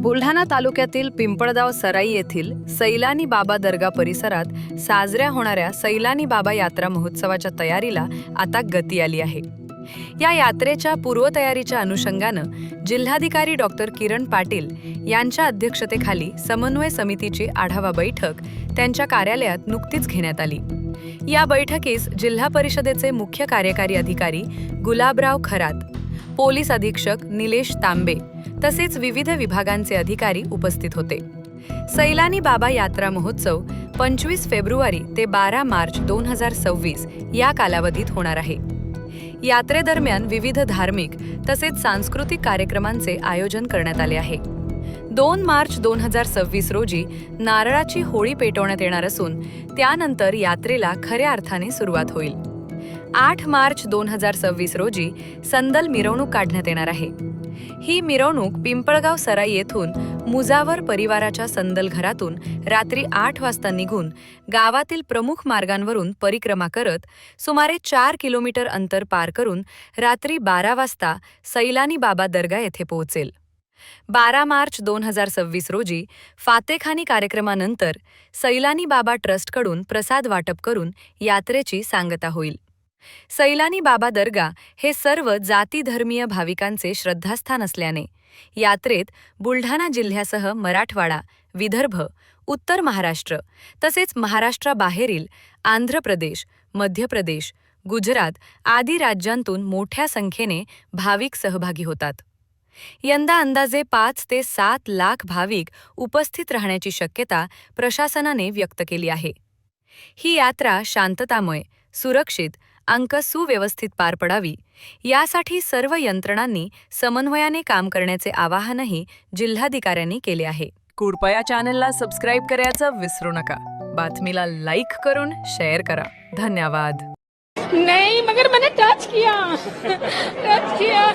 बुलढाणा तालुक्यातील पिंपळगाव सराई येथील सैलानी बाबा दर्गा परिसरात साजऱ्या होणाऱ्या सैलानी बाबा यात्रा महोत्सवाच्या तयारीला आता गती आली आहे. या यात्रेच्या पूर्वतयारीच्या अनुषंगानं जिल्हाधिकारी डॉक्टर किरण पाटील यांच्या अध्यक्षतेखाली समन्वय समितीची आढावा बैठक त्यांच्या कार्यालयात नुकतीच घेण्यात आली. या बैठकीस जिल्हा परिषदेचे मुख्य कार्यकारी अधिकारी गुलाबराव खरात पोलीस अधीक्षक निलेश तांबे तसेच विविध विभागांचे अधिकारी उपस्थित होते. सैलानी बाबा यात्रा महोत्सव पंचवीस फेब्रुवारी ते बारा मार्च दोन हजार सव्वीस या कालावधीत होणार आहे. यात्रेदरम्यान विविध धार्मिक तसेच सांस्कृतिक कार्यक्रमांचे आयोजन करण्यात आले आहे. दोन मार्च दोन हजार सव्वीस रोजी नारळाची होळी पेटवण्यात येणार असून त्यानंतर यात्रेला खऱ्या अर्थाने सुरुवात होईल. आठ मार्च दोन हजार सव्वीस रोजी संदल मिरवणूक काढण्यात येणार आहे. ही मिरवणूक पिंपळगाव सराई येथून मुजावर परिवाराच्या संदल घरातून रात्री आठ वाजता निघून गावातील प्रमुख मार्गांवरून परिक्रमा करत सुमारे चार किलोमीटर अंतर पार करून रात्री बारा वाजता सैलानी बाबा दर्गा येथे पोहोचेल. बारा मार्च दोन हजार सव्वीस रोजी फातेखानी कार्यक्रमानंतर सैलानी बाबा ट्रस्टकडून प्रसाद वाटप करून यात्रेची सांगता होईल. सैलानी बाबा दर्गा हे सर्व जातीधर्मीय भाविकांचे श्रद्धास्थान असल्याने यात्रेत बुलढाणा जिल्ह्यासह मराठवाडा विदर्भ उत्तर महाराष्ट्र तसेच महाराष्ट्राबाहेरील आंध्र प्रदेश मध्य प्रदेश गुजरात आदी राज्यांतून मोठ्या संख्येने भाविक सहभागी होतात. यंदा अंदाजे पाच ते सात लाख भाविक उपस्थित राहण्याची शक्यता प्रशासनाने व्यक्त केली आहे. ही यात्रा शांततामय सुरक्षित अंक सुव्यवस्थित पार पडावी. यासाठी सर्व यंत्रणांनी समन्वयाने काम करण्याचे आवाहनही जिल्हाधिकाऱ्यांनी केले आहे. कृपया चॅनलला सबस्क्राईब करायचं विसरू नका. बातमीला लाईक करून शेअर करा. धन्यवाद. नहीं मगर मैंने टच किया. Touch KIA.